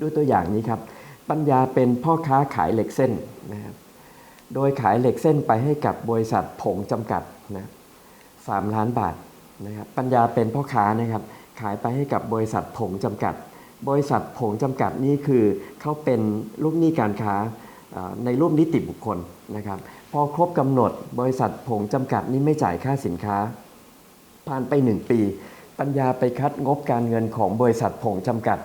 ดูตัวอย่างนี้ครับ ปัญญาเป็นพ่อค้าขายเหล็กเส้นนะครับ โดยขายเหล็กเส้นไปให้กับบริษัทผงจำกัดนะสามล้านบาทนะครับ ปัญญาเป็นพ่อค้านะครับ ขายไปให้กับบริษัทผงจำกัด บริษัทผงจำกัดนี่คือเขาเป็นลูกหนี้การค้าในรูปนิติบุคคลนะครับ พอครบกำหนดบริษัทผงจำกัดนี่ไม่จ่ายค่าสินค้า ผ่านไป 1 ปี ปัญญาไปคัดงบการเงินของบริษัทผงจำกัด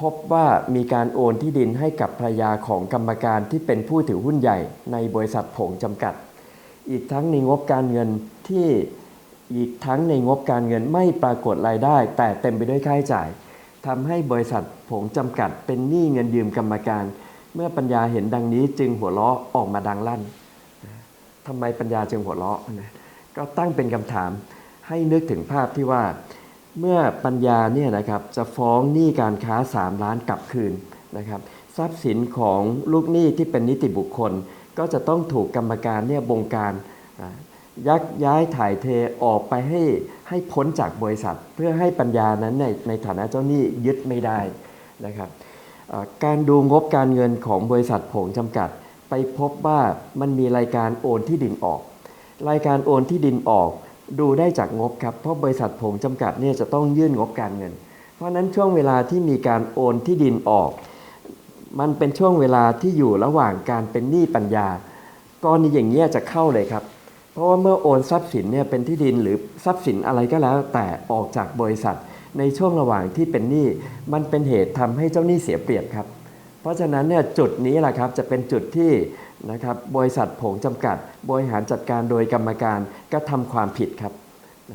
พบว่ามีการโอนที่ดินให้กับภรรยาของกรรมการที่เป็นผู้ถือหุ้นใหญ่ในบริษัทผงจำกัด อีกทั้งในงบการเงินที่อีกทั้งในงบการเงินไม่ปรากฏรายได้ แต่เต็มไปด้วยค่าใช้จ่ายทำให้บริษัทผงจำกัด เป็นหนี้เงินยืมกรรมการ เมื่อปัญญาเห็นดังนี้จึงหัวเราะออกมาดังลั่นทำไมปัญญาจึงหัวเราะก็ตั้งเป็นคำถามให้นึกถึงภาพที่ว่า เมื่อปัญญาเนี่ยนะครับจะฟ้องหนี้การค้า 3 ล้านกลับคืนนะครับทรัพย์สินของลูกหนี้ที่เป็นนิติบุคคล ก็จะต้องถูกกรรมการเนี่ยบงการยักย้ายถ่ายเทออกไปให้ให้พ้นจากบริษัท เพื่อให้ปัญญานั้นในในฐานะเจ้าหนี้ยึดไม่ได้นะครับการดูงบการเงินของบริษัทผงจำกัด ไปพบว่ามันมีรายการโอนที่ดินออก รายการโอนที่ดินออก ดูได้จากงบครับ เพราะบริษัทผงจำกัดเนี่ยจะต้องยื่นงบการเงิน เพราะนั้นช่วงเวลาที่มีการโอนที่ดินออก มันเป็นช่วงเวลาที่อยู่ระหว่างการเป็นหนี้ปัญญากรณีอย่างนี้ยจะเข้าเลยครับ เพราะว่าเมื่อโอนทรัพย์สินเนี่ยเป็นที่ดินหรือทรัพย์สินอะไรก็แล้ว แต่ออกจากบริษัท ในช่วงระหว่างที่เป็นหนี้มันเป็นเหตุทำให้เจ้าหนี้เสียเปรียบครับ เพราะฉะนั้นเนี่ยจุดนี้แหละครับจะเป็นจุดที่ นะครับบริษัทผงจำกัด บริหารจัดการโดยกรรมการกระทำความผิดครับ